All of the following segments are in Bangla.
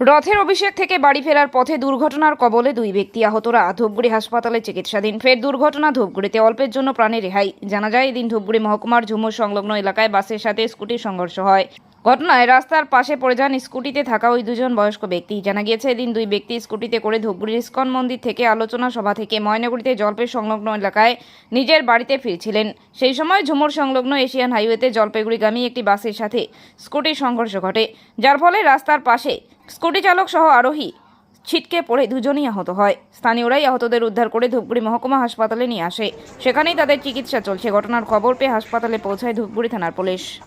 রথের অভিষেক থেকে বাড়ি ফেরার পথে দুর্ঘটনার কবলে দুই ব্যক্তি আহতরা। ধূপগুড়ি হাসপাতালে চিকিৎসাধীন। ফের দুর্ঘটনা, ধূপগুড়িতে অল্পের জন্য প্রাণে রেহাই। জানা যায়, এদিন ধূপগুড়ি মহকুমার ঝুমুর সংলগ্ন এলাকায় বাসের সাথে স্কুটির সংঘর্ষ হয়। ঘটনায় রাস্তার পাশে পড়ে যান স্কুটিতে থাকা ওই দুজন বয়স্ক ব্যক্তি। জানা গিয়েছে, এদিন দুই ব্যক্তি স্কুটিতে করে ধূপগুড়ির ইস্কন মন্দির থেকে আলোচনা সভা থেকে ময়নাগুড়িতে জলপের সংলগ্ন এলাকায় নিজের বাড়িতে ফিরছিলেন। সেই সময় ঝুমুর সংলগ্ন এশিয়ান হাইওয়েতে জলপাইগুড়িগামী একটি বাসের সাথে স্কুটির সংঘর্ষ ঘটে, যার ফলে রাস্তার পাশে স্কুটি চালক সহ আরোহী ছিটকে পড়ে দুজনই আহত হয়। স্থানীয়রাই আহতদের উদ্ধার করে ধূপগুড়ি মহকুমা হাসপাতালে নিয়ে আসে। সেখানেই তাদের চিকিৎসা চলছে। ঘটনার খবর পেয়ে হাসপাতালে পৌঁছায় ধূপগুড়ি থানার পুলিশ।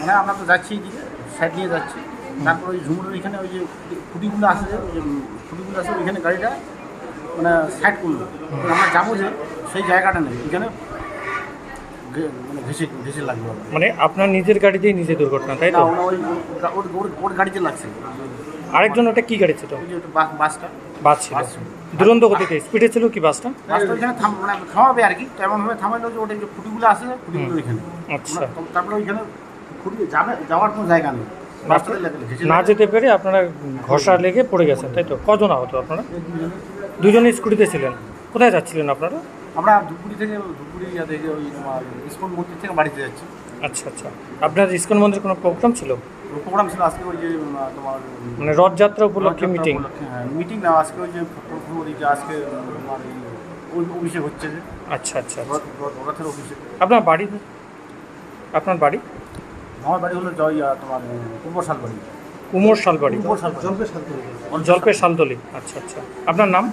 মানে আমরা তো যাচ্ছি সাইড দিয়ে যাচ্ছি। তারপর ওই ঝুমুরের ওইখানে ওই যে খুঁটিগুলো আসে যে খুঁটিগুলো আসে ওইখানে গাড়িটা মানে সাইড করল। আমরা যাব যে সেই জায়গাটা নেই। ওইখানে ঘে- মানে লাগল মানে আপনার নিজের গাড়িতেই নিজে দুর্ঘটনা তাই না তো ওরা ওই ওর- ওর ওর ওর গাড়িতে লাগছে। আরেকজন ওটা কি গাড়ি ছিল? ওই যে ওটা বাস বাসটা। বাস ছিল। বাস। দুরন্ত গতিতে স্পিডে ছিল কি বাসটা? বাসটা ওইখানে থাম মানে থামাবে আর কি। তো এমনভাবে থামাইলো যে ওটা যে খুঁটিগুলো খুঁটিগুলো ওইখানে। আচ্ছা। তারপরে ওইখানে খুঁটি যাবে যাওয়ার কোনো জায়গা নেই। রাস্তাতে না। যেতে পেরে আপনারা ঘষা লেগে পড়ে গেছেন তাই তো? কজন আহত আপনারা? দুজনে স্কুটিতে ছিলেন। কোথায় যাচ্ছিলেন আপনারা? আমরা ধুপুরি থেকে ধুপুরি থেকে ওই তোমার ইস্কন মন্দির থেকে বাড়িতে যাচ্ছি। আচ্ছা আচ্ছা। আপনার ইস্কন মন্দিরে কোনো প্রোগ্রাম ছিল? প্রোগ্রাম ছিল? আজকে ওই যে তোমার মানে রথযাত্রা উপলক্ষে মিটিং মিটিং না আজকে ওই যে আজকে তোমার অভিষেক হচ্ছে যে। আচ্ছা আচ্ছা আচ্ছা। রথ- রথ- রথের অভিষেক। আপনার বাড়ি? আপনার বাড়ি? আমার বাড়ি হলো জয় তোমার পূর্ব শালবাড়ি। কুমোর শালবাড়ি। জলপে শালবাড়ি জলপের শালতলি। আচ্ছা আচ্ছা। আপনার নাম?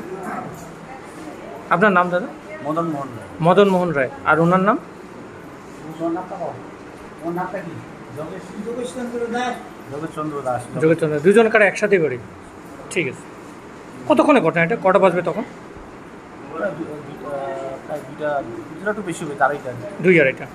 আপনার নাম দাদা? মদন মোহন রায়। মদন মোহন রায়। আর ওনার নাম? যোগেশচন্দ্র দাস। দুজন কারা একসাথে করি। ঠিক আছে। কতক্ষণে ঘটনা এটা? কটা বাজবে তখন? দুই আড়াইটা।